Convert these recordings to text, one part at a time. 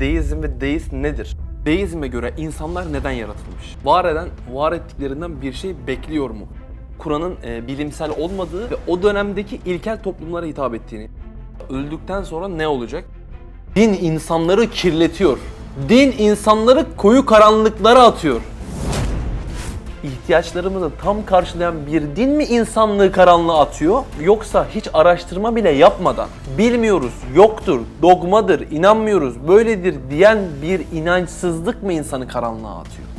Deizm ve deist nedir? Deizme göre insanlar neden yaratılmış? Var eden, var ettiklerinden bir şey bekliyor mu? Kur'an'ın e, bilimsel olmadığı ve o dönemdeki ilkel toplumlara hitap ettiğini. Öldükten sonra ne olacak? Din insanları kirletiyor. Din insanları koyu karanlıklara atıyor. İhtiyaçlarımızı tam karşılayan bir din mi insanlığı karanlığa atıyor? Yoksa hiç araştırma bile yapmadan bilmiyoruz, yoktur, dogmadır, inanmıyoruz, böyledir diyen bir inançsızlık mı insanı karanlığa atıyor?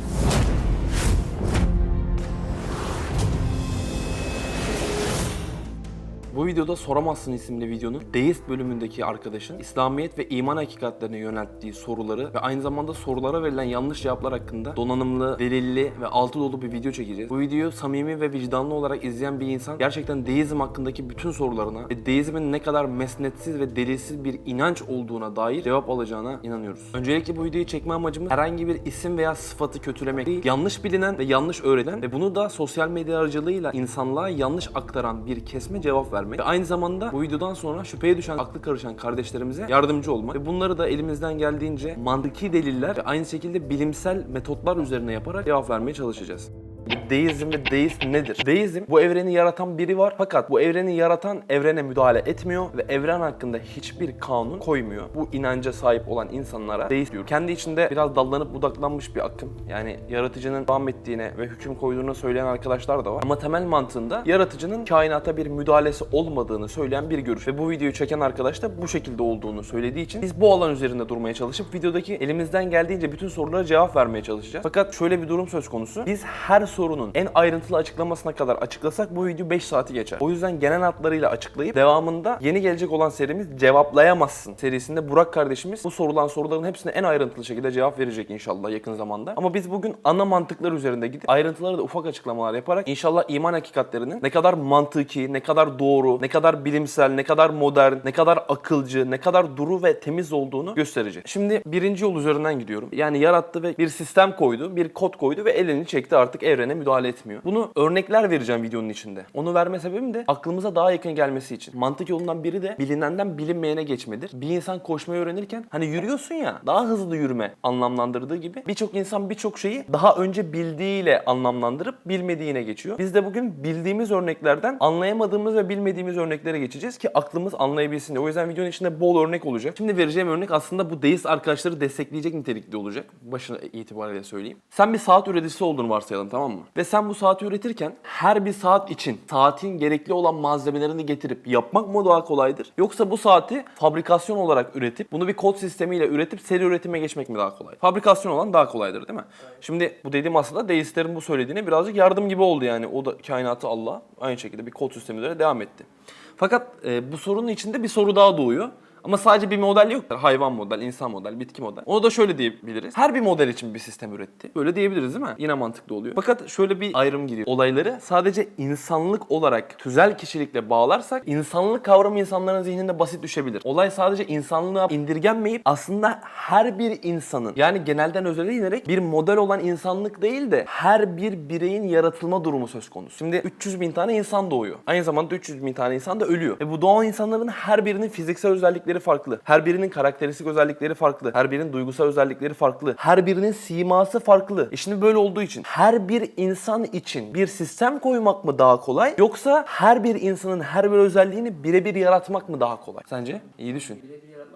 Bu videoda Soramazsın isimli videonun Deist bölümündeki arkadaşın İslamiyet ve iman hakikatlerine yönelttiği soruları ve aynı zamanda sorulara verilen yanlış cevaplar hakkında donanımlı, delilli ve altı dolu bir video çekeceğiz. Bu videoyu samimi ve vicdanlı olarak izleyen bir insan gerçekten deizm hakkındaki bütün sorularına ve deizmin ne kadar mesnetsiz ve delilsiz bir inanç olduğuna dair cevap alacağına inanıyoruz. Öncelikle bu videoyu çekme amacımız herhangi bir isim veya sıfatı kötülemek değil, yanlış bilinen ve yanlış öğrenen ve bunu da sosyal medya aracılığıyla insanlığa yanlış aktaran bir kesme cevap vermek ve aynı zamanda bu videodan sonra şüpheye düşen, aklı karışan kardeşlerimize yardımcı olmak ve bunları da elimizden geldiğince mantıki deliller ve aynı şekilde bilimsel metotlar üzerine yaparak cevap vermeye çalışacağız. Deizm ve deist nedir? Deizm bu evreni yaratan biri var fakat bu evreni yaratan evrene müdahale etmiyor ve evren hakkında hiçbir kanun koymuyor. Bu inanca sahip olan insanlara deist diyor. Kendi içinde biraz dallanıp budaklanmış bir akım. Yani yaratıcının devam ettiğine ve hüküm koyduğunu söyleyen arkadaşlar da var. Ama temel mantığında yaratıcının kainata bir müdahalesi olmadığını söyleyen bir görüş. Ve bu videoyu çeken arkadaş da bu şekilde olduğunu söylediği için biz bu alan üzerinde durmaya çalışıp videodaki elimizden geldiğince bütün sorulara cevap vermeye çalışacağız. Fakat şöyle bir durum söz konusu. Biz her sorunun en ayrıntılı açıklamasına kadar açıklasak bu video 5 saati geçer. O yüzden genel hatlarıyla açıklayıp devamında yeni gelecek olan serimiz Cevaplayamazsın serisinde Burak kardeşimiz bu sorulan soruların hepsine en ayrıntılı şekilde cevap verecek inşallah yakın zamanda. Ama biz bugün ana mantıklar üzerinde gidip ayrıntıları da ufak açıklamalar yaparak inşallah iman hakikatlerinin ne kadar mantıki, ne kadar doğru, ne kadar bilimsel, ne kadar modern, ne kadar akılcı, ne kadar duru ve temiz olduğunu gösterecek. Şimdi birinci yol üzerinden gidiyorum. Yani yarattı ve bir sistem koydu, bir kod koydu ve elini çekti artık evrene müdahale etmiyor. Bunu örnekler vereceğim videonun içinde. Onu verme sebebim de aklımıza daha yakın gelmesi için. Mantık yolundan biri de bilinenden bilinmeyene geçmedir. Bir insan koşmayı öğrenirken hani yürüyorsun ya daha hızlı yürüme anlamlandırdığı gibi birçok insan birçok şeyi daha önce bildiğiyle anlamlandırıp bilmediğine geçiyor. Biz de bugün bildiğimiz örneklerden anlayamadığımız ve bilmediğimiz örneklere geçeceğiz ki aklımız anlayabilsin diye. O yüzden videonun içinde bol örnek olacak. Şimdi vereceğim örnek aslında bu deist arkadaşları destekleyecek nitelikli olacak. Başına itibariyle söyleyeyim. Sen bir saat üreticisi olduğunu varsayalım tamam mı? Ve sen bu saati üretirken her bir saat için saatin gerekli olan malzemelerini getirip yapmak mı daha kolaydır? Yoksa bu saati fabrikasyon olarak üretip bunu bir kod sistemiyle üretip seri üretime geçmek mi daha kolay? Fabrikasyon olan daha kolaydır değil mi? Şimdi bu dediğim aslında deistlerin bu söylediğine birazcık yardım gibi oldu yani. O da kainatı Allah aynı şekilde bir kod sistemi üzerine devam etti. Fakat e, bu sorunun içinde bir soru daha doğuyor. Ama sadece bir model yok. Hayvan model, insan model, bitki model. Onu da şöyle diyebiliriz. Her bir model için bir sistem üretti. Böyle diyebiliriz değil mi? Yine mantıklı oluyor. Fakat şöyle bir ayrım giriyor. Olayları sadece insanlık olarak tüzel kişilikle bağlarsak insanlık kavramı insanların zihninde basit düşebilir. Olay sadece insanlığa indirgenmeyip aslında her bir insanın yani genelden özele inerek bir model olan insanlık değil de her bir bireyin yaratılma durumu söz konusu. Şimdi 300 bin tane insan doğuyor. Aynı zamanda 300 bin tane insan da ölüyor. Ve bu doğan insanların her birinin fiziksel özellikleri farklı. Her birinin karakteristik özellikleri farklı. Her birinin duygusal özellikleri farklı. Her birinin siması farklı. E şimdi böyle olduğu için her bir insan için bir sistem koymak mı daha kolay yoksa her bir insanın her bir özelliğini birebir yaratmak mı daha kolay? Sence? İyi düşün. Birebir yaratmak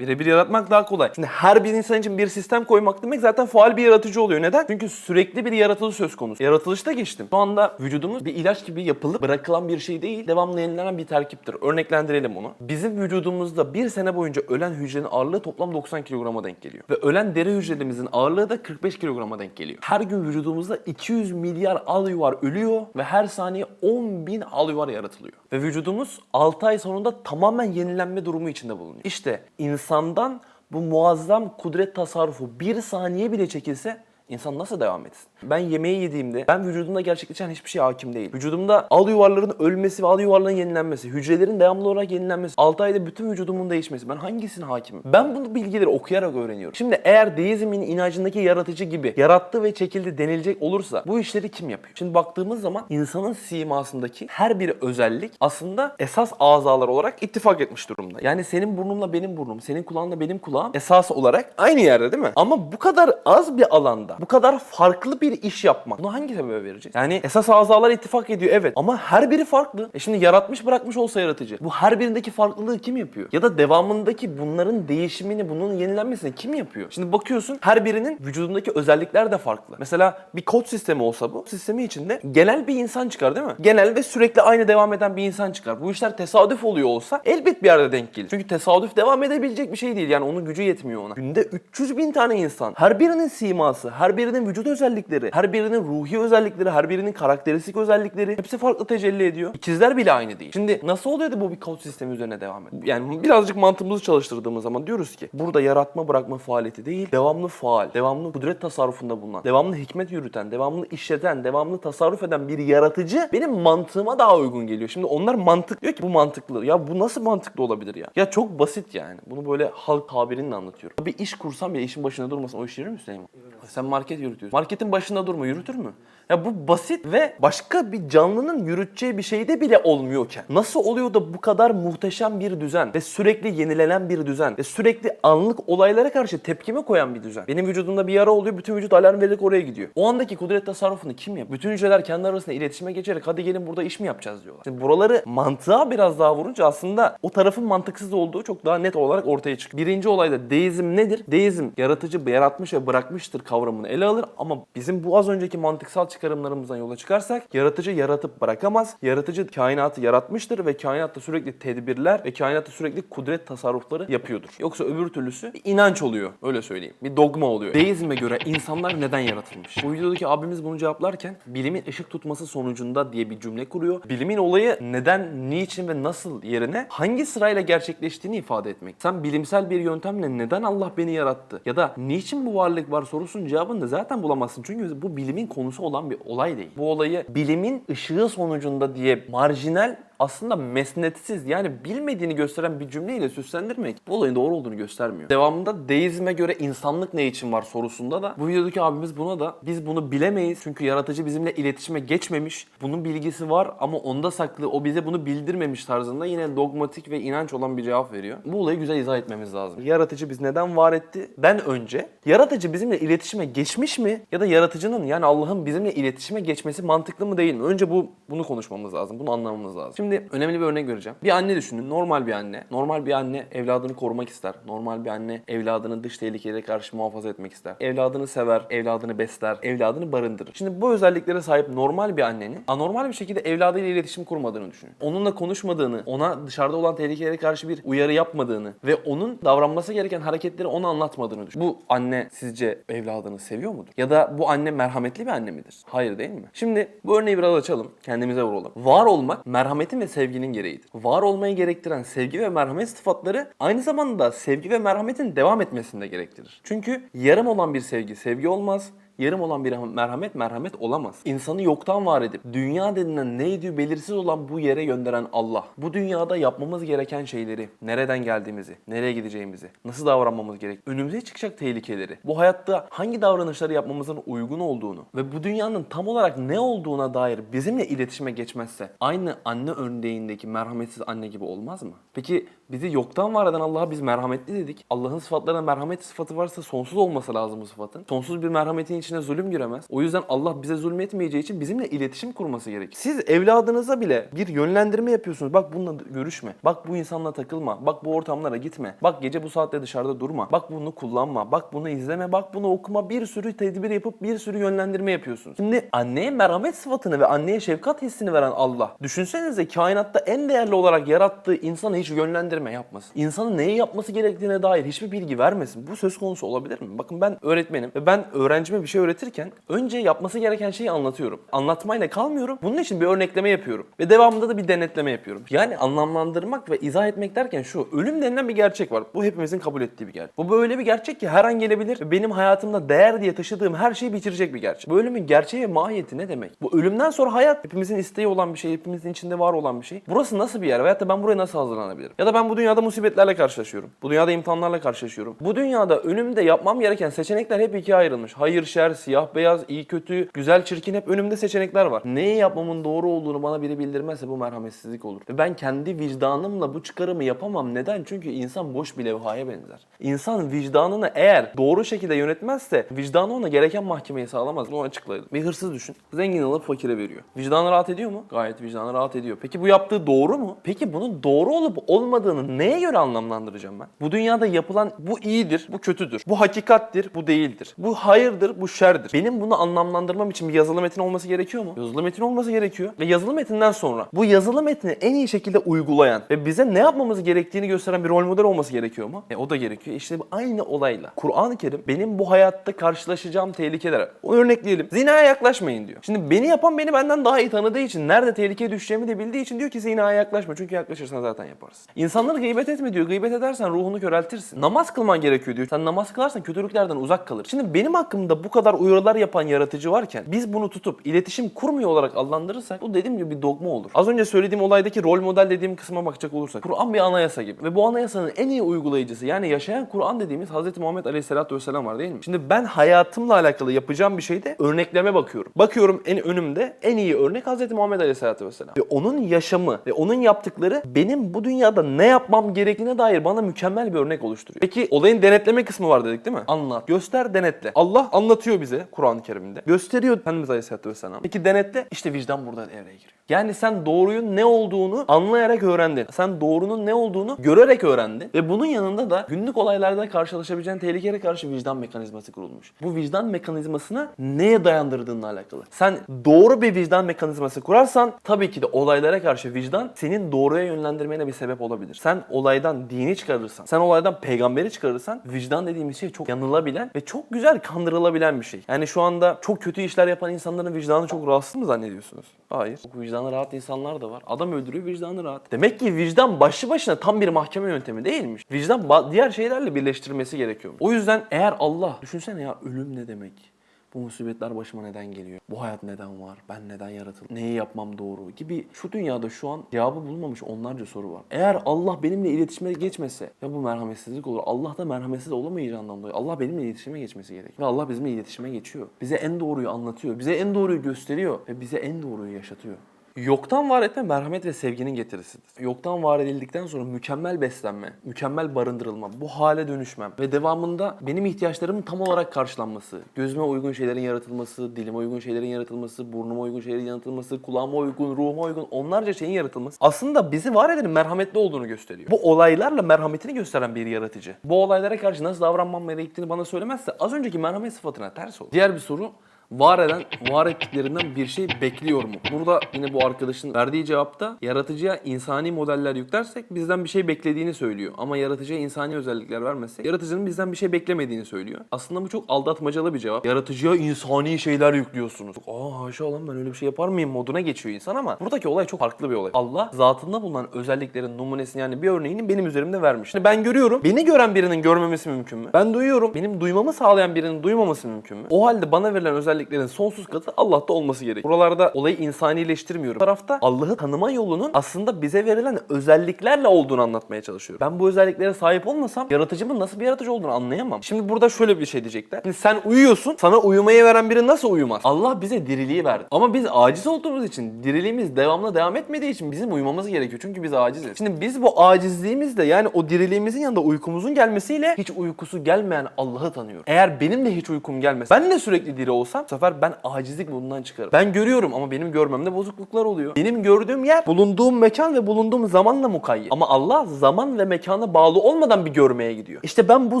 daha kolay. Şimdi her bir insan için bir sistem koymak demek zaten faal bir yaratıcı oluyor. Neden? Çünkü sürekli bir yaratılış söz konusu. Yaratılışta geçtim. Şu anda vücudumuz bir ilaç gibi yapılıp bırakılan bir şey değil, devamlı yenilenen bir terkiptir. Örneklendirelim onu. Bizim vücudumuzda bir sene boyunca ölen hücrenin ağırlığı toplam 90 kilograma denk geliyor. Ve ölen deri hücrelerimizin ağırlığı da 45 kilograma denk geliyor. Her gün vücudumuzda 200 milyar al yuvar ölüyor ve her saniye 10 bin al yuvar yaratılıyor. Ve vücudumuz 6 ay sonunda tamamen yenilenme durumu içinde bulunuyor. İşte insandan bu muazzam kudret tasarrufu bir saniye bile çekilse İnsan nasıl devam etsin? Ben yemeği yediğimde ben vücudumda gerçekleşen hiçbir şeye hakim değil. Vücudumda al yuvarların ölmesi ve al yuvarların yenilenmesi, hücrelerin devamlı olarak yenilenmesi, 6 ayda bütün vücudumun değişmesi. Ben hangisine hakimim? Ben bu bilgileri okuyarak öğreniyorum. Şimdi eğer deizmin inancındaki yaratıcı gibi yarattı ve çekildi denilecek olursa bu işleri kim yapıyor? Şimdi baktığımız zaman insanın simasındaki her bir özellik aslında esas azalar olarak ittifak etmiş durumda. Yani senin burnunla benim burnum, senin kulağınla benim kulağım esas olarak aynı yerde değil mi? Ama bu kadar az bir alanda, bu kadar farklı bir iş yapmak bunu hangi sebebe vereceğiz? Yani esas azalar ittifak ediyor evet ama her biri farklı. E şimdi yaratmış bırakmış olsa yaratıcı. Bu her birindeki farklılığı kim yapıyor? Ya da devamındaki bunların değişimini, bunun yenilenmesini kim yapıyor? Şimdi bakıyorsun her birinin vücudundaki özellikler de farklı. Mesela bir kod sistemi olsa bu sistemi içinde genel bir insan çıkar değil mi? Genel ve sürekli aynı devam eden bir insan çıkar. Bu işler tesadüf oluyor olsa elbet bir yerde denk gelir. Çünkü tesadüf devam edebilecek bir şey değil. Yani onun gücü yetmiyor ona. Günde 300 bin tane insan. Her birinin siması, her birinin vücut özellikleri, her birinin ruhi özellikleri, her birinin karakteristik özellikleri hepsi farklı tecelli ediyor. İkizler bile aynı değil. Şimdi nasıl oluyor da bu bir kod sistemi üzerine devam ediyor? Yani birazcık mantığımızı çalıştırdığımız zaman diyoruz ki burada yaratma bırakma faaliyeti değil, devamlı faal, devamlı kudret tasarrufunda bulunan, devamlı hikmet yürüten, devamlı işleten, devamlı tasarruf eden bir yaratıcı benim mantığıma daha uygun geliyor. Şimdi onlar mantık diyor ki bu mantıklı. Ya bu nasıl mantıklı olabilir ya? Ya çok basit yani. Bunu böyle halk tabirinle anlatıyorum. Bir iş kursam ya işin başında durmasam o iş yürür mü Süleyman? Sen market yürütüyorsun. Marketin başında durma yürütür mü? Ya bu basit ve başka bir canlının yürüteceği bir şeyde bile olmuyorken nasıl oluyor da bu kadar muhteşem bir düzen ve sürekli yenilenen bir düzen ve sürekli anlık olaylara karşı tepkime koyan bir düzen. Benim vücudumda bir yara oluyor, bütün vücut alarm vererek oraya gidiyor. O andaki kudret tasarrufunu kim yapıyor? Bütün hücreler kendi arasında iletişime geçerek hadi gelin burada iş mi yapacağız diyorlar. Şimdi buraları mantığa biraz daha vurunca aslında o tarafın mantıksız olduğu çok daha net olarak ortaya çıkıyor. Birinci olayda deizm nedir? Deizm yaratıcı yaratmış ve bırakmıştır kavramını ele alır ama bizim bu az önceki mantıksal çıkarımlarımızdan yola çıkarsak yaratıcı yaratıp bırakamaz. Yaratıcı kainatı yaratmıştır ve kainatta sürekli tedbirler ve kainatta sürekli kudret tasarrufları yapıyordur. Yoksa öbür türlüsü bir inanç oluyor. Öyle söyleyeyim. Bir dogma oluyor. Deizme göre insanlar neden yaratılmış? Bu videodaki abimiz bunu cevaplarken bilimin ışık tutması sonucunda diye bir cümle kuruyor. Bilimin olayı neden, niçin ve nasıl yerine hangi sırayla gerçekleştiğini ifade etmek. Sen bilimsel bir yöntemle neden Allah beni yarattı ya da niçin bu varlık var sorusunun cevabını da zaten bulamazsın. Çünkü bu bilimin konusu olan bir olay değil. Bu olayı bilimin ışığı sonucunda diye marjinal aslında mesnetsiz yani bilmediğini gösteren bir cümleyle süslendirmek bu olayın doğru olduğunu göstermiyor. Devamında deizme göre insanlık ne için var sorusunda da bu videodaki abimiz buna da biz bunu bilemeyiz çünkü yaratıcı bizimle iletişime geçmemiş. Bunun bilgisi var ama onda saklı o bize bunu bildirmemiş tarzında yine dogmatik ve inanç olan bir cevap veriyor. Bu olayı güzel izah etmemiz lazım. Yaratıcı biz neden var etti? Den önce yaratıcı bizimle iletişime geçmiş mi? Ya da yaratıcının yani Allah'ın bizimle iletişime geçmesi mantıklı mı değil mi? Önce bu bunu konuşmamız lazım. Bunu anlamamız lazım. Şimdi önemli bir örnek vereceğim. Bir anne düşünün. Normal bir anne. Normal bir anne evladını korumak ister. Normal bir anne evladını dış tehlikelere karşı muhafaza etmek ister. Evladını sever, evladını besler, evladını barındırır. Şimdi bu özelliklere sahip normal bir annenin anormal bir şekilde evladıyla iletişim kurmadığını düşünün. Onunla konuşmadığını, ona dışarıda olan tehlikelere karşı bir uyarı yapmadığını ve onun davranması gereken hareketleri ona anlatmadığını düşün. Bu anne sizce evladını seviyor mudur? Ya da bu anne merhametli bir anne midir? Hayır değil mi? Şimdi bu örneği biraz açalım. Kendimize vuralım. Var olmak merhametin ve sevginin gereğidir. Var olmayı gerektiren sevgi ve merhamet sıfatları aynı zamanda sevgi ve merhametin devam etmesini de gerektirir. Çünkü yarım olan bir sevgi sevgi olmaz. Yarım olan bir merhamet merhamet olamaz. İnsanı yoktan var edip dünya denilen neydi belirsiz olan bu yere gönderen Allah. Bu dünyada yapmamız gereken şeyleri, nereden geldiğimizi, nereye gideceğimizi, nasıl davranmamız gerek, önümüze çıkacak tehlikeleri, bu hayatta hangi davranışları yapmamızın uygun olduğunu ve bu dünyanın tam olarak ne olduğuna dair bizimle iletişime geçmezse aynı anne örneğindeki merhametsiz anne gibi olmaz mı? Peki bizi yoktan var eden Allah'a biz merhametli dedik. Allah'ın sıfatlarına merhamet sıfatı varsa sonsuz olması lazım bu sıfatın. Sonsuz bir merhametin içine zulüm giremez. O yüzden Allah bize zulmetmeyeceği için bizimle iletişim kurması gerek. Siz evladınıza bile bir yönlendirme yapıyorsunuz. Bak bununla görüşme. Bak bu insanla takılma. Bak bu ortamlara gitme. Bak gece bu saatte dışarıda durma. Bak bunu kullanma. Bak bunu izleme. Bak bunu okuma. Bir sürü tedbir yapıp bir sürü yönlendirme yapıyorsunuz. Şimdi anneye merhamet sıfatını ve anneye şefkat hissini veren Allah. Düşünsenize kainatta en değerli olarak yarattığı insanı hiç yönlendirme yapmasın. İnsanın neyi yapması gerektiğine dair hiçbir bilgi vermesin. Bu söz konusu olabilir mi? Bakın ben öğretmenim ve ben öğrencime bir şey şey öğretirken önce yapması gereken şeyi anlatıyorum. Anlatmayla kalmıyorum. Bunun için bir örnekleme yapıyorum. Ve devamında da bir denetleme yapıyorum. Yani anlamlandırmak ve izah etmek derken şu. Ölüm denilen bir gerçek var. Bu hepimizin kabul ettiği bir gerçek. Bu böyle bir gerçek ki her an gelebilir. Benim hayatımda değer diye taşıdığım her şeyi bitirecek bir gerçek. Bu ölümün gerçeği ve mahiyeti ne demek? Bu ölümden sonra hayat hepimizin isteği olan bir şey. Hepimizin içinde var olan bir şey. Burası nasıl bir yer? Veyahut da ben buraya nasıl hazırlanabilirim? Ya da ben bu dünyada musibetlerle karşılaşıyorum. Bu dünyada imtihanlarla karşılaşıyorum. Bu dünyada önümde yapmam gereken seçenekler hep ikiye ayrılmış. Hayır, şer, siyah, beyaz, iyi, kötü, güzel, çirkin hep önümde seçenekler var. Neyi yapmamın doğru olduğunu bana biri bildirmezse bu merhametsizlik olur. Ve ben kendi vicdanımla bu çıkarımı yapamam. Neden? Çünkü insan boş bir levhaya benzer. İnsan vicdanını eğer doğru şekilde yönetmezse vicdanı ona gereken mahkemeyi sağlamaz. Bunu açıklayalım. Bir hırsız düşün. Zengin alıp fakire veriyor. Vicdanı rahat ediyor mu? Gayet vicdanı rahat ediyor. Peki bu yaptığı doğru mu? Peki bunun doğru olup olmadığını neye göre anlamlandıracağım ben? Bu dünyada yapılan bu iyidir, bu kötüdür. Bu hakikattir, bu değildir. Bu hayırdır, bu şerdir. Benim bunu anlamlandırmam için bir yazılı metin olması gerekiyor mu? Yazılı metin olması gerekiyor. Ve yazılı metinden sonra bu yazılı metni en iyi şekilde uygulayan ve bize ne yapmamız gerektiğini gösteren bir rol model olması gerekiyor mu? E o da gerekiyor. İşte aynı olayla. Kur'an-ı Kerim benim bu hayatta karşılaşacağım tehlikeler. O örnekleyelim. Zinaya yaklaşmayın diyor. Şimdi beni yapan beni benden daha iyi tanıdığı için, nerede tehlikeye düşeceğimi de bildiği için diyor ki zinaya yaklaşma. Çünkü yaklaşırsan zaten yaparsın. İnsanları gıybet etme diyor. Gıybet edersen ruhunu köreltirsin. Namaz kılman gerekiyor diyor. Sen namaz kılarsan kötülüklerden uzak kalır. Şimdi benim hakkımda bu kadar uyarılar yapan yaratıcı varken biz bunu tutup iletişim kurmuyor olarak adlandırırsak bu dediğim gibi bir dogma olur. Az önce söylediğim olaydaki rol model dediğim kısma bakacak olursak Kur'an bir anayasa gibi ve bu anayasanın en iyi uygulayıcısı yani yaşayan Kur'an dediğimiz Hz. Muhammed Aleyhisselatü Vesselam var değil mi? Şimdi ben hayatımla alakalı yapacağım bir şeyde örnekleme bakıyorum. Bakıyorum en önümde en iyi örnek Hz. Muhammed Aleyhisselatü Vesselam. Ve onun yaşamı ve onun yaptıkları benim bu dünyada ne yapmam gerektiğine dair bana mükemmel bir örnek oluşturuyor. Peki olayın denetleme kısmı var dedik değil mi? Anlat, göster, denetle. Allah anlatıyor bize Kur'an-ı Kerim'de. Gösteriyor Efendimiz Aleyhisselatü Vesselam. Peki denetle işte vicdan burada devreye giriyor. Yani sen doğruyun ne olduğunu anlayarak öğrendin. Sen doğrunun ne olduğunu görerek öğrendin. Ve bunun yanında da günlük olaylarda karşılaşabileceğin tehlikelere karşı vicdan mekanizması kurulmuş. Bu vicdan mekanizmasını neye dayandırdığınla alakalı. Sen doğru bir vicdan mekanizması kurarsan tabii ki de olaylara karşı vicdan senin doğruya yönlendirmene bir sebep olabilir. Sen olaydan dini çıkarırsan, sen olaydan peygamberi çıkarırsan vicdan dediğimiz şey çok yanılabilen ve çok güzel kandırılabilen bir şey. Yani şu anda çok kötü işler yapan insanların vicdanı çok rahatsız mı zannediyorsunuz? Hayır. Çok vicdanı rahat insanlar da var. Adam öldürüyor vicdanı rahat. Demek ki vicdan başlı başına tam bir mahkeme yöntemi değilmiş. Vicdan diğer şeylerle birleştirilmesi gerekiyor. O yüzden eğer Allah, düşünsene ya ölüm ne demek? Bu musibetler başıma neden geliyor? Bu hayat neden var? Ben neden yaratıldım? Neyi yapmam doğru? Gibi şu dünyada şu an cevabı bulmamış onlarca soru var. Eğer Allah benimle iletişime geçmese ya bu merhametsizlik olur. Allah da merhametsiz olamayacağından dolayı Allah benimle iletişime geçmesi gerek. Ve Allah bizimle iletişime geçiyor. Bize en doğruyu anlatıyor. Bize en doğruyu gösteriyor. Ve bize en doğruyu yaşatıyor. Yoktan var etme merhamet ve sevginin getirisidir. Yoktan var edildikten sonra mükemmel beslenme, mükemmel barındırılma, bu hale dönüşmem ve devamında benim ihtiyaçlarımın tam olarak karşılanması, gözüme uygun şeylerin yaratılması, dilime uygun şeylerin yaratılması, burnuma uygun şeylerin yaratılması, kulağıma uygun, ruhuma uygun onlarca şeyin yaratılması aslında bizi var edenin merhametli olduğunu gösteriyor. Bu olaylarla merhametini gösteren bir yaratıcı. Bu olaylara karşı nasıl davranmam gerektiğini bana söylemezse az önceki merhamet sıfatına ters olur. Diğer bir soru var eden, var ettiklerinden bir şey bekliyor mu? Burada yine bu arkadaşın verdiği cevapta yaratıcıya insani modeller yüklersek bizden bir şey beklediğini söylüyor. Ama yaratıcıya insani özellikler vermezsek yaratıcının bizden bir şey beklemediğini söylüyor. Aslında bu çok aldatmacalı bir cevap. Yaratıcıya insani şeyler yüklüyorsunuz. Aa haşa lan ben öyle bir şey yapar mıyım moduna geçiyor insan ama buradaki olay çok farklı bir olay. Allah zatında bulunan özelliklerin numunesini yani bir örneğini benim üzerimde vermiş. Şimdi ben görüyorum. Beni gören birinin görmemesi mümkün mü? Ben duyuyorum. Benim duymamı sağlayan birinin duymaması mümkün mü? O halde bana verilen özelliklerin sonsuz katı Allah'ta olması gerek. Buralarda olayı insanileştirmiyorum. Bu tarafta Allah'ı tanıma yolunun aslında bize verilen özelliklerle olduğunu anlatmaya çalışıyorum. Ben bu özelliklere sahip olmasam yaratıcımın nasıl bir yaratıcı olduğunu anlayamam. Şimdi burada şöyle bir şey diyecekler. Şimdi sen uyuyorsun. Sana uyumayı veren biri nasıl uyumaz? Allah bize diriliği verdi. Ama biz aciz olduğumuz için diriliğimiz devamlı devam etmediği için bizim uyumamız gerekiyor. Çünkü biz aciziz. Şimdi biz bu acizliğimizle yani o diriliğimizin yanında uykumuzun gelmesiyle hiç uykusu gelmeyen Allah'ı tanıyoruz. Eğer benim de hiç uykum gelmese ben de sürekli diri olsam sefer ben acizlik bundan çıkarım. Ben görüyorum ama benim görmemde bozukluklar oluyor. Benim gördüğüm yer bulunduğum mekan ve bulunduğum zamanla mukayyet. Ama Allah zaman ve mekana bağlı olmadan bir görmeye gidiyor. İşte ben bu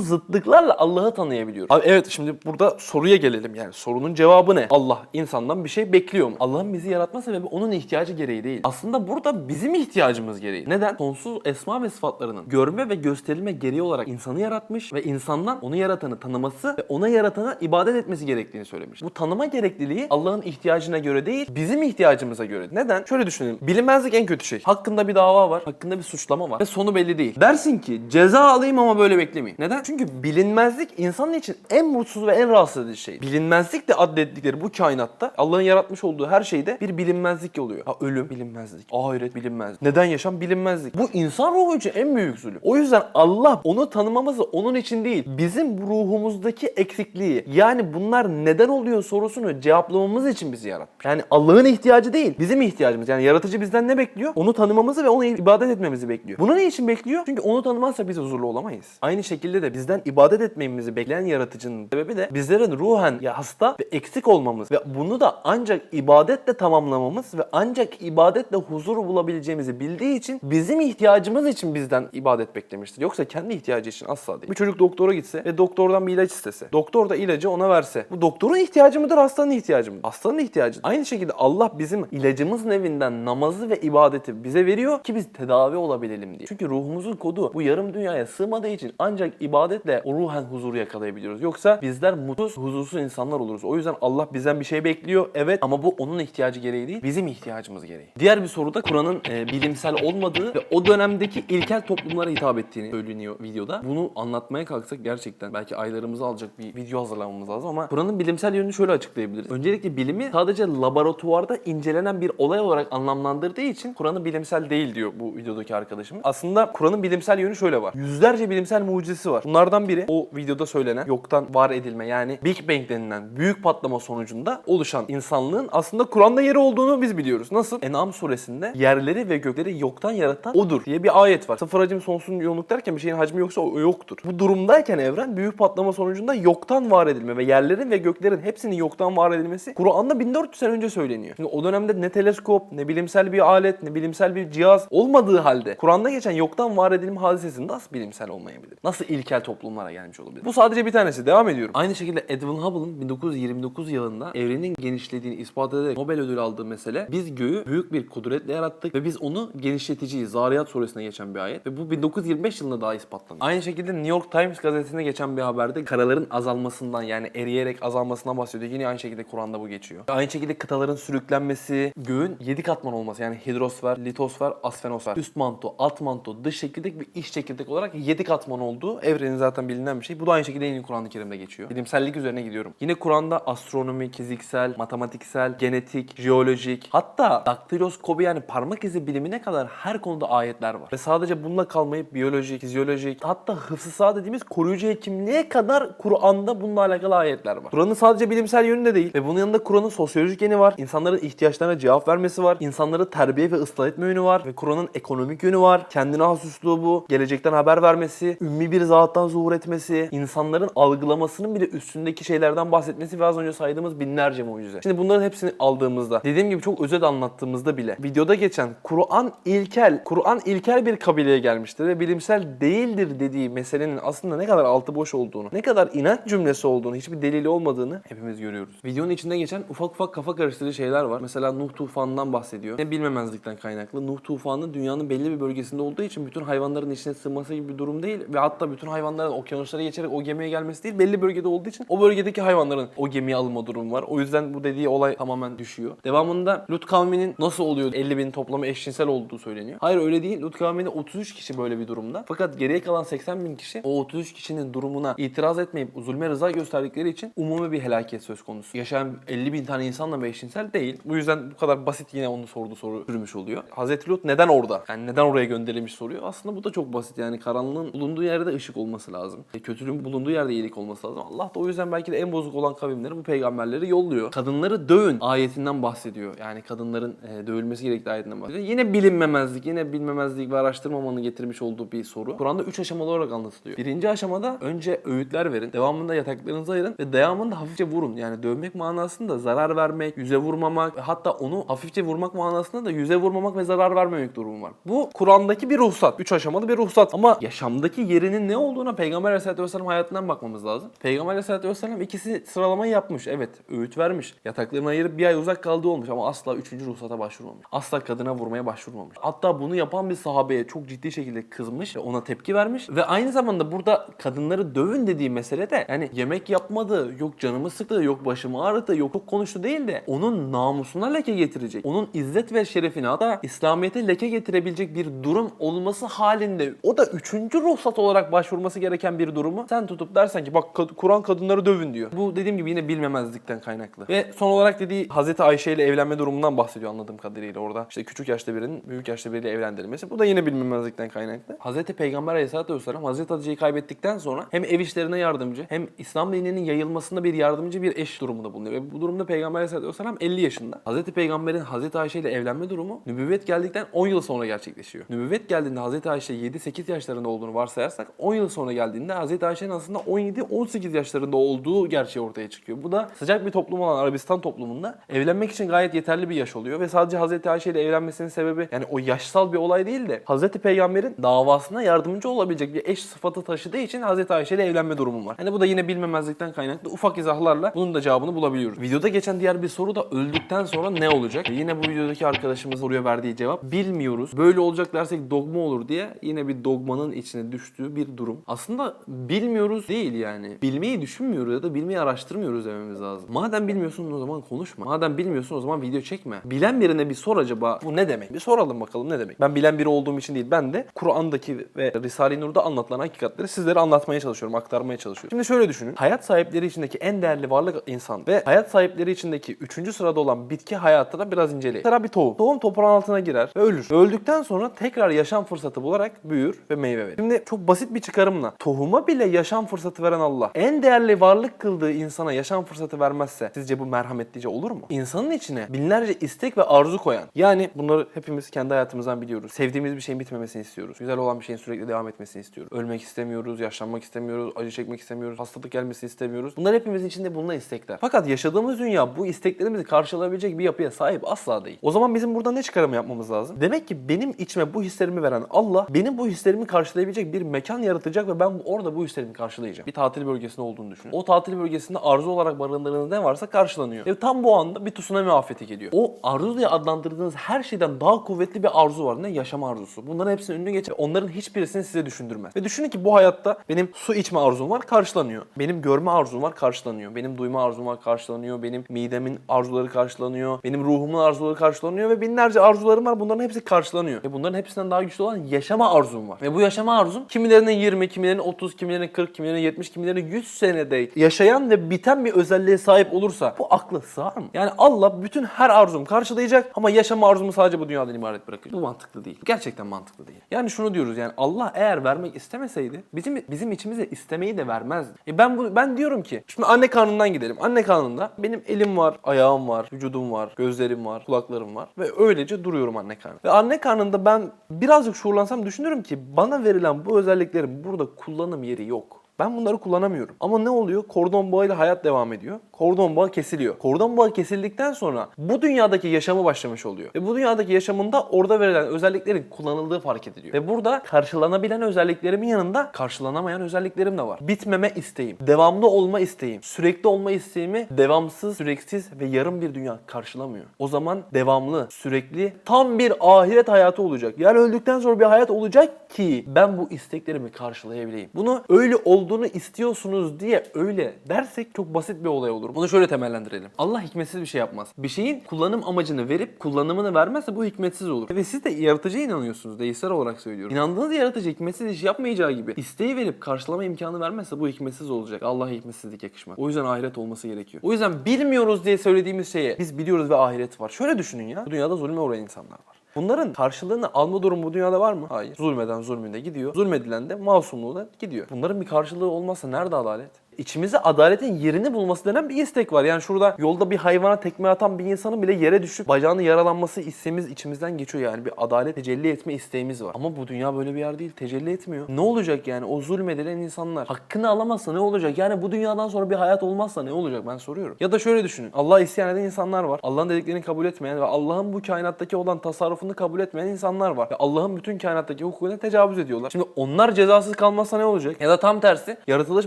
zıtlıklarla Allah'ı tanıyabiliyorum. Abi evet şimdi burada soruya gelelim yani. Sorunun cevabı ne? Allah insandan bir şey bekliyor mu? Allah'ın bizi yaratma sebebi onun ihtiyacı gereği değil. Aslında burada bizim ihtiyacımız gereği. Neden? Sonsuz esma ve sıfatlarının görme ve gösterilme gereği olarak insanı yaratmış ve insandan onu yaratanı tanıması ve ona yaratana ibadet etmesi gerektiğini söylemiş. Bu tanıma gerekliliği Allah'ın ihtiyacına göre değil, bizim ihtiyacımıza göre. Neden? Şöyle düşünelim. Bilinmezlik en kötü şey. Hakkında bir dava var, hakkında bir suçlama var ve sonu belli değil. Dersin ki ceza alayım ama böyle beklemeyeyim. Neden? Çünkü bilinmezlik insanın için en mutsuz ve en rahatsız edici şey. Bilinmezlik de addettikleri bu kainatta Allah'ın yaratmış olduğu her şeyde bir bilinmezlik oluyor. Ha ölüm bilinmezlik, ahiret bilinmezlik. Neden yaşam bilinmezlik. Bu insan ruhu için en büyük zulüm. O yüzden Allah onu tanımamızı onun için değil, bizim ruhumuzdaki eksikliği yani bunlar neden oluyor sorusunu cevaplamamız için bizi yaratmış. Yani Allah'ın ihtiyacı değil, bizim ihtiyacımız. Yani yaratıcı bizden ne bekliyor? Onu tanımamızı ve ona ibadet etmemizi bekliyor. Bunu ne için bekliyor? Çünkü onu tanımazsa biz huzurlu olamayız. Aynı şekilde de bizden ibadet etmemizi bekleyen yaratıcının sebebi de bizlerin ruhen ya hasta ve eksik olmamız ve bunu da ancak ibadetle tamamlamamız ve ancak ibadetle huzur bulabileceğimizi bildiği için bizim ihtiyacımız için bizden ibadet beklemiştir. Yoksa kendi ihtiyacı için asla değil. Bir çocuk doktora gitse ve doktordan bir ilaç istese, doktor da ilacı ona verse, bu doktorun ihtiyacı mıdır, hastanın ihtiyacı mıdır? Hastanın ihtiyacı. Aynı şekilde Allah bizim ilacımızın evinden namazı ve ibadeti bize veriyor ki biz tedavi olabilelim diye. Çünkü ruhumuzun kodu bu yarım dünyaya sığmadığı için ancak ibadetle o ruhen huzuru yakalayabiliyoruz. Yoksa bizler mutsuz, huzursuz insanlar oluruz. O yüzden Allah bizden bir şey bekliyor. Evet ama bu onun ihtiyacı gereği değil, bizim ihtiyacımız gereği. Diğer bir soruda Kur'an'ın e, bilimsel olmadığı ve o dönemdeki ilkel toplumlara hitap ettiğini söyleniyor videoda. Bunu anlatmaya kalksak gerçekten belki aylarımızı alacak bir video hazırlamamız lazım ama Kur'an'ın bilimsel yönünü şöyle açıklayabiliriz. Öncelikle bilimi sadece laboratuvarda incelenen bir olay olarak anlamlandırdığı için Kur'an'ın bilimsel değil diyor bu videodaki arkadaşım. Aslında Kur'an'ın bilimsel yönü şöyle var. Yüzlerce bilimsel mucizesi var. Bunlardan biri o videoda söylenen yoktan var edilme yani Big Bang denilen büyük patlama sonucunda oluşan insanlığın aslında Kur'an'da yeri olduğunu biz biliyoruz. Nasıl? En'am suresinde yerleri ve gökleri yoktan yaratan odur diye bir ayet var. Sıfır hacim sonsuz yoğunluk derken bir şeyin hacmi yoksa o yoktur. Bu durumdayken evren büyük patlama sonucunda yoktan var edilme ve yerlerin ve göklerin hepsinin yoktan var edilmesi Kur'an'da 1400 sene önce söyleniyor. Şimdi o dönemde ne teleskop, ne bilimsel bir alet, ne bilimsel bir cihaz olmadığı halde Kur'an'da geçen yoktan var edilme hadisesi nasıl bilimsel olmayabilir? Nasıl ilkel toplumlara gelmiş olabilir? Bu sadece bir tanesi. Devam ediyorum. Aynı şekilde Edwin Hubble'ın 1929 yılında evrenin genişlediğini ispat ederek Nobel ödülü aldığı mesele biz göğü büyük bir kudretle yarattık ve biz onu genişleticiyiz. Zariyat suresine geçen bir ayet ve bu 1925 yılında daha ispatlandı. Aynı şekilde New York Times gazetesinde geçen bir haberde karaların azalmasından yani eriyerek azalmasından bahsediyor. Yine aynı şekilde Kur'an'da bu geçiyor. Aynı şekilde kıtaların sürüklenmesi, göğün 7 katman olması yani hidrosfer, litosfer, asfenosfer, üst manto, alt manto, dış çekirdek ve iç çekirdek olarak 7 katman olduğu evrenin zaten bilinen bir şey. Bu da aynı şekilde yine Kur'an-ı Kerim'de geçiyor. Bilimsellik üzerine gidiyorum. Yine Kur'an'da astronomi, fiziksel, matematiksel, genetik, jeolojik hatta daktiloskopi yani parmak izi bilimine kadar her konuda ayetler var. Ve sadece bununla kalmayıp biyolojik, fizyolojik hatta hıfzı sağ dediğimiz koruyucu hekimliğe kadar Kur'an'da bununla alakalı ayetler var. Kur'an'ın sadece bilimsel yönü de değil ve bunun yanında Kur'an'ın sosyolojik yönü var. İnsanların ihtiyaçlarına cevap vermesi var. İnsanları terbiye ve ıslah etme yönü var ve Kur'an'ın ekonomik yönü var. Kendine has üslubu, gelecekten haber vermesi, ümmi bir zattan zuhur etmesi, insanların algılamasının bile üstündeki şeylerden bahsetmesi ve az önce saydığımız binlerce mucize. Şimdi bunların hepsini aldığımızda, dediğim gibi çok özet anlattığımızda bile videoda geçen Kur'an ilkel, Kur'an ilkel bir kabileye gelmiştir ve bilimsel değildir dediği meselenin aslında ne kadar altı boş olduğunu, ne kadar inanç cümlesi olduğunu, hiçbir delili olmadığını hepimiz görüyoruz. Videonun içinde geçen ufak ufak kafa karıştırıcı şeyler var. Mesela Nuh tufanından bahsediyor. Ne bilmemezlikten kaynaklı. Nuh tufanı dünyanın belli bir bölgesinde olduğu için bütün hayvanların içine sığması gibi bir durum değil ve hatta bütün hayvanların okyanuslara geçerek o gemiye gelmesi değil. Belli bölgede olduğu için o bölgedeki hayvanların o gemiye alınma durumu var. O yüzden bu dediği olay tamamen düşüyor. Devamında Lut kavminin nasıl oluyor 50 bin toplamı eşcinsel olduğu söyleniyor. Hayır öyle değil. Lut kavminde 33 kişi böyle bir durumda. Fakat geriye kalan 80 bin kişi o 33 kişinin durumuna itiraz etmeyip zulme rıza gösterdikleri için umumi bir helaket söz konusu. Yaşayan 50 bin tane insanla mı eşcinsel değil. Bu yüzden bu kadar basit yine onun sorduğu soru sürmüş oluyor. Hazreti Lut neden orada? Yani neden oraya gönderilmiş soruyor. Aslında bu da çok basit. Yani karanlığın bulunduğu yerde ışık olması lazım. E, kötülüğün bulunduğu yerde iyilik olması lazım. Allah da o yüzden belki de en bozuk olan kavimleri bu peygamberleri yolluyor. Kadınları dövün ayetinden bahsediyor. Yani kadınların e, dövülmesi gerektiği ayetinden bahsediyor. Yine bilinmemezlik, yine bilmemezlik ve araştırmamanın getirmiş olduğu bir soru. Kur'an'da 3 aşamalı olarak anlatılıyor. Birinci aşamada önce öğütler verin. Devamında yataklarınızı ayırın ve devamında hafifçe vurun. Yani dövmek manasında zarar vermek, yüze vurmamak hatta onu hafifçe vurmak manasında da yüze vurmamak ve zarar vermemek durumu var. Bu Kur'an'daki bir ruhsat. Üç aşamalı bir ruhsat. Ama yaşamdaki yerinin ne olduğuna Peygamber Aleyhisselatü Vesselam hayatından bakmamız lazım. Peygamber Aleyhisselatü Vesselam ikisi sıralamayı yapmış. Evet öğüt vermiş. Yataklarını ayırıp bir ay uzak kaldığı olmuş ama asla üçüncü ruhsata başvurmamış. Asla kadına vurmaya başvurmamış. Hatta bunu yapan bir sahabeye çok ciddi şekilde kızmış ve ona tepki vermiş. Ve aynı zamanda burada kadınları dövün dediği mesele de yani yemek yapmadı, yok canımı sıktı, yok başımı ağrıttı, yok çok konuştu değil de onun namusuna leke getirecek. Onun izzet ve şerefine hatta İslamiyet'e leke getirebilecek bir durum olması halinde o da üçüncü ruhsat olarak başvurması gereken bir durumu sen tutup dersen ki bak Kur'an kadınları dövün diyor. Bu dediğim gibi yine bilmemezlikten kaynaklı. Ve son olarak dediği Hazreti Ayşe ile evlenme durumundan bahsediyor anladığım kadarıyla orada. İşte küçük yaşta birinin büyük yaşta biriyle evlendirilmesi. Bu da yine bilmemezlikten kaynaklı. Hazreti Peygamber Aleyhisselatü Vesselam Hazreti Hatice'yi kaybettikten sonra hem ev işlerine yardımcı hem İslam dininin yayılmasında bir yardımcı bir eş durumunda bulunuyor. Ve bu durumda Peygamber Aleyhisselatü Vesselam 50 yaşında. Hazreti Peygamber'in Hazreti Ayşe ile evlenme durumu nübüvvet geldikten 10 yıl sonra gerçekleşiyor. Nübüvvet geldiğinde Hazreti Ayşe 7-8 yaşlarında olduğunu varsayarsak 10 yıl sonra geldiğinde Hazreti Ayşe'nin aslında 17-18 yaşlarında olduğu gerçeği ortaya çıkıyor. Bu da sıcak bir toplum olan Arabistan toplumunda evlenmek için gayet yeterli bir yaş oluyor ve sadece Hazreti Ayşe ile evlenmesinin sebebi yani o yaşsal bir olay değil de Hazreti Peygamber'in davasına yardımcı olabilecek bir eş sıfatı taşıdığı için Hazreti Ayşe ile evlenme durumum var. Hani bu da yine bilmemezlikten kaynaklı ufak izahlarla bunun da cevabını bulabiliyoruz. Videoda geçen diğer bir soru da öldükten sonra ne olacak? Yine bu videodaki arkadaşımız soruya verdiği cevap bilmiyoruz. Böyle olacak dersek dogma olur diye yine bir dogmanın içine düştüğü bir durum. Aslında bilmiyoruz değil yani. Bilmeyi düşünmüyoruz ya da bilmeyi araştırmıyoruz dememiz lazım. Madem bilmiyorsun o zaman konuşma. Madem bilmiyorsun o zaman video çekme. Bilen birine bir sor acaba bu ne demek? Bir soralım bakalım ne demek? Ben bilen biri olduğum için değil ben de Kur'an'daki ve Risale-i Nur'da anlatılan hakikatleri sizlere anlatmaya çalışıyorum, aktarmaya çalışıyorum. Şimdi şöyle düşünün. Hayat sahipleri içindeki en değerli varlık insan ve hayat sahipleri içindeki üçüncü sırada olan bitki hayatını biraz inceleyin. Mesela bir tohum. Tohum toprağın altına girer ve ölür. Öldükten sonra tekrar yaşam fırsatı bularak büyür ve meyve verir. Şimdi çok basit bir çıkarımla tohuma bile yaşam fırsatı veren Allah en değerli varlık kıldığı insana yaşam fırsatı vermezse sizce bu merhametlice olur mu? İnsanın içine binlerce istek ve arzu koyan yani bunları hepimiz kendi hayatımızdan biliyoruz. Sevdiğimiz bir şeyin bitmemesini istiyoruz. Güzel olan bir şeyin sürekli devam etmesini istiyoruz. Ölmek istemiyoruz, yaşlanmak istemiyoruz, acı çekmek istemiyoruz, hastalık gelmesini istemiyoruz. Bunlar hepimizin içinde bulunan istekler. Fakat yaşadığımız dünya bu isteklerimizi karşılayabilecek bir yapıya sahip asla değil. O zaman bizim burada ne çıkarım yapmamız lazım? Demek ki benim içime bu hislerimi veren Allah benim bu hislerimi karşılayabilecek bir mekan yaratacak ve ben orada bu hislerimi karşılayacağım. Bir tatil bölgesinde olduğunu düşünün. O tatil bölgesinde arzu olarak barındırdığınız ne varsa karşılanıyor. Ve tam bu anda bir tsunami afeti geliyor. O arzu diye adlandırdığınız her şeyden daha kuvvetli bir arzu var. Ne? Yaşam arzusu. Bunların hepsinin önüne geçer. Onların hiçbirisini size düşündürmez. Ve düşünün ki bu hayatta benim su içme arzum var karşılanıyor. Benim görme arzum var karşılanıyor. Benim duyma arzum var karşılanıyor. Benim midemin arzuları karşılanıyor. Benim ruhumun arzuları karşılanıyor ve binlerce arzularım var. Bunların hepsi karşılanıyor. Ve bunların hepsinden daha güçlü olan yaşama arzum var. Ve bu yaşama arzum kimilerinin 20, kimilerinin 30, kimilerinin 40, kimilerinin 70, kimilerinin 100 senede yaşayan ve biten bir özelliğe sahip olursa bu akla sığar mı? Yani Allah bütün her arzumu karşılayacak ama yaşama arzumu sadece bu dünyadan ibaret bırakacak. Bu mantıklı değil. Gerçekten mantıklı değil. Yani şunu diyoruz yani Allah eğer vermek istemeseydi bizim bizim içimize istemeyi de vermezdi. E ben bu ben diyorum ki şimdi anne karnından gidelim. Anne karnında benim elim var, ayağım var, vücudum var, gözlerim var, kulaklarım var ve öylece duruyorum anne karnında. Ve anne karnında ben birazcık şuurlansam düşünüyorum ki bana verilen bu özelliklerin burada kullanım yeri yok. Ben bunları kullanamıyorum. Ama ne oluyor? Kordon bağıyla hayat devam ediyor. Kordon bağı kesiliyor. Kordon bağı kesildikten sonra bu dünyadaki yaşamı başlamış oluyor. Ve bu dünyadaki yaşamında orada verilen özelliklerin kullanıldığı fark ediliyor. Ve burada karşılanabilen özelliklerimin yanında karşılanamayan özelliklerim de var. Bitmeme isteğim, devamlı olma isteğim, sürekli olma isteğimi devamsız, süreksiz ve yarım bir dünya karşılamıyor. O zaman devamlı, sürekli tam bir ahiret hayatı olacak. Yani öldükten sonra bir hayat olacak ki ben bu isteklerimi karşılayabileyim. Bunu öyle olduğunu istiyorsunuz diye öyle dersek çok basit bir olay olur. Bunu şöyle temellendirelim. Allah hikmetsiz bir şey yapmaz. Bir şeyin kullanım amacını verip kullanımını vermezse bu hikmetsiz olur. Ve siz de yaratıcıya inanıyorsunuz. Deistler olarak söylüyorum. İnandığınız yaratıcı hikmetsiz iş yapmayacağı gibi isteği verip karşılama imkanı vermezse bu hikmetsiz olacak. Allah'a hikmetsizlik yakışmaz. O yüzden ahiret olması gerekiyor. O yüzden bilmiyoruz diye söylediğimiz şeye biz biliyoruz ve ahiret var. Şöyle düşünün ya. Bu dünyada zulme uğrayan insanlar var. Bunların karşılığını alma durumu bu dünyada var mı? Hayır. Zulmeden zulmünde gidiyor. Zulmedilen de masumluğu da gidiyor. Bunların bir karşılığı olmazsa nerede adalet? İçimizde adaletin yerini bulması denen bir istek var. Yani şurada yolda bir hayvana tekme atan bir insanın bile yere düşüp bacağını yaralanması isteğimiz içimizden geçiyor yani. Bir adalet tecelli etme isteğimiz var. Ama bu dünya böyle bir yer değil. Tecelli etmiyor. Ne olacak yani o zulmedilen insanlar? Hakkını alamazsa ne olacak? Yani bu dünyadan sonra bir hayat olmazsa ne olacak ben soruyorum. Ya da şöyle düşünün. Allah isyan eden insanlar var. Allah'ın dediklerini kabul etmeyen ve Allah'ın bu kainattaki olan tasarrufunu kabul etmeyen insanlar var. Ve Allah'ın bütün kainattaki hukukuna tecavüz ediyorlar. Şimdi onlar cezasız kalmazsa ne olacak? Ya da tam tersi yaratılış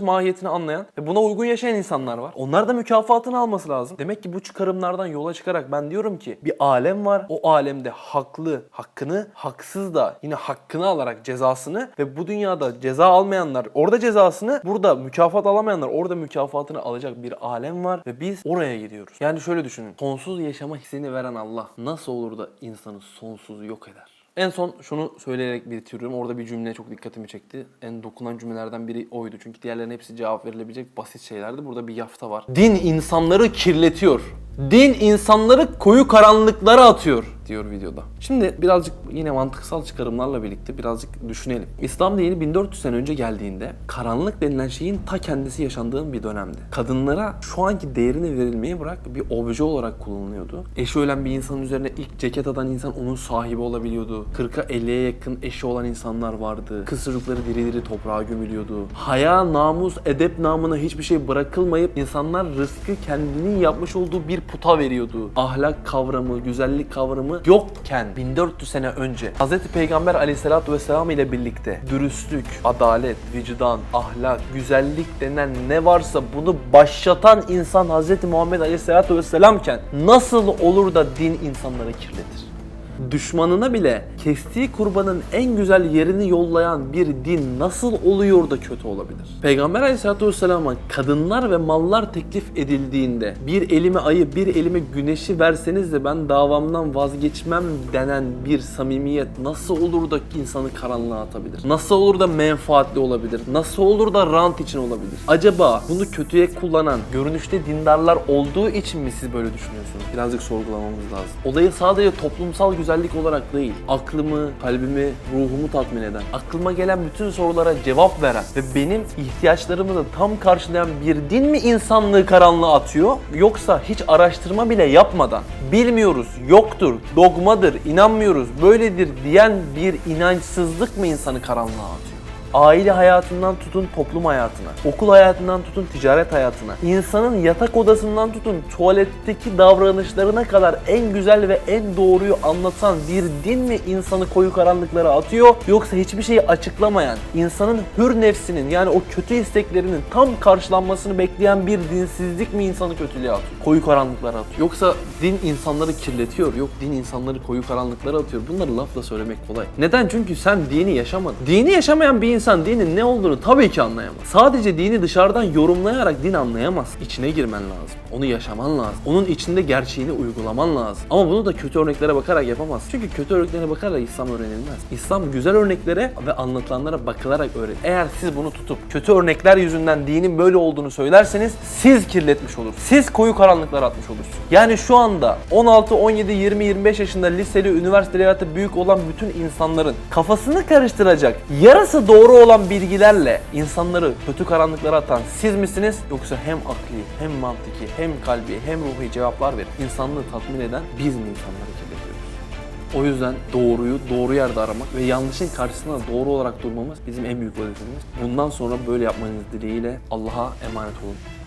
mahiyetini anlayan ve buna uygun yaşayan insanlar var. Onlar da mükafatını alması lazım. Demek ki bu çıkarımlardan yola çıkarak ben diyorum ki bir alem var. O alemde haklı hakkını, haksız da yine hakkını alarak cezasını ve bu dünyada ceza almayanlar orada cezasını, burada mükafat alamayanlar orada mükafatını alacak bir alem var ve biz oraya gidiyoruz. Yani şöyle düşünün. Sonsuz yaşama hissini veren Allah nasıl olur da insanı sonsuz yok eder? En son şunu söyleyerek bitiriyorum. Orada bir cümle çok dikkatimi çekti. En dokunan cümlelerden biri oydu. Çünkü diğerlerinin hepsi cevap verilebilecek basit şeylerdi. Burada bir yafta var. Din insanları kirletiyor. Din insanları koyu karanlıklara atıyor diyor videoda. Şimdi birazcık yine mantıksal çıkarımlarla birlikte birazcık düşünelim. İslam dini 1400 sene önce geldiğinde karanlık denilen şeyin ta kendisi yaşandığı bir dönemdi. Kadınlara şu anki değerini verilmeyi bırak bir obje olarak kullanılıyordu. Eşi ölen bir insanın üzerine ilk ceket atan insan onun sahibi olabiliyordu. 40'a 50'ye yakın eşi olan insanlar vardı. Kız çocukları diri diri toprağa gömülüyordu. Haya, namus, edep namına hiçbir şey bırakılmayıp insanlar rızkı kendinin yapmış olduğu bir puta veriyordu. Ahlak kavramı, güzellik kavramı yokken 1400 sene önce Hz. Peygamber aleyhissalatu vesselam ile birlikte dürüstlük, adalet, vicdan, ahlak, güzellik denen ne varsa bunu başlatan insan Hz. Muhammed aleyhissalatu vesselamken nasıl olur da din insanları kirletir? Düşmanına bile kestiği kurbanın en güzel yerini yollayan bir din nasıl oluyor da kötü olabilir? Peygamber aleyhissalatü vesselam'a kadınlar ve mallar teklif edildiğinde bir elime ayı bir elime güneşi verseniz de ben davamdan vazgeçmem denen bir samimiyet nasıl olur da insanı karanlığa atabilir? Nasıl olur da menfaatli olabilir? Nasıl olur da rant için olabilir? Acaba bunu kötüye kullanan görünüşte dindarlar olduğu için mi siz böyle düşünüyorsunuz? Birazcık sorgulamamız lazım. Olayı sadece toplumsal güzellik olarak değil, aklımı, kalbimi, ruhumu tatmin eden, aklıma gelen bütün sorulara cevap veren ve benim ihtiyaçlarımı da tam karşılayan bir din mi insanlığı karanlığa atıyor? Yoksa hiç araştırma bile yapmadan, bilmiyoruz, yoktur, dogmadır, inanmıyoruz, böyledir diyen bir inançsızlık mı insanı karanlığa atıyor? Aile hayatından tutun toplum hayatına, okul hayatından tutun ticaret hayatına, insanın yatak odasından tutun tuvaletteki davranışlarına kadar en güzel ve en doğruyu anlatan bir din mi insanı koyu karanlıklara atıyor yoksa hiçbir şeyi açıklamayan, insanın hür nefsinin yani o kötü isteklerinin tam karşılanmasını bekleyen bir dinsizlik mi insanı kötülüğe atıyor? Koyu karanlıklara atıyor. Yoksa din insanları kirletiyor, yok din insanları koyu karanlıklara atıyor. Bunları lafla söylemek kolay. Neden? Çünkü sen dini yaşamadın. Dini yaşamayan bir insan dinin ne olduğunu tabii ki anlayamaz. Sadece dini dışarıdan yorumlayarak din anlayamaz. İçine girmen lazım. Onu yaşaman lazım. Onun içinde gerçeğini uygulaman lazım. Ama bunu da kötü örneklere bakarak yapamaz. Çünkü kötü örneklere bakarak İslam öğrenilmez. İslam güzel örneklere ve anlatılanlara bakılarak öğrenir. Eğer siz bunu tutup kötü örnekler yüzünden dinin böyle olduğunu söylerseniz siz kirletmiş olursunuz. Siz koyu karanlıklar atmış olursunuz. Yani şu anda 16, 17, 20, 25 yaşında liseli, üniversiteli hayatı büyük olan bütün insanların kafasını karıştıracak yarısı doğru olan bilgilerle insanları kötü karanlıklara atan siz misiniz? Yoksa hem akli, hem mantıki, hem kalbi, hem ruhi cevaplar verip insanlığı tatmin eden biz mi insanları kirletiyoruz? O yüzden doğruyu doğru yerde aramak ve yanlışın karşısında doğru olarak durmamız bizim en büyük vazifemiz. Bundan sonra böyle yapmanız dileğiyle Allah'a emanet olun.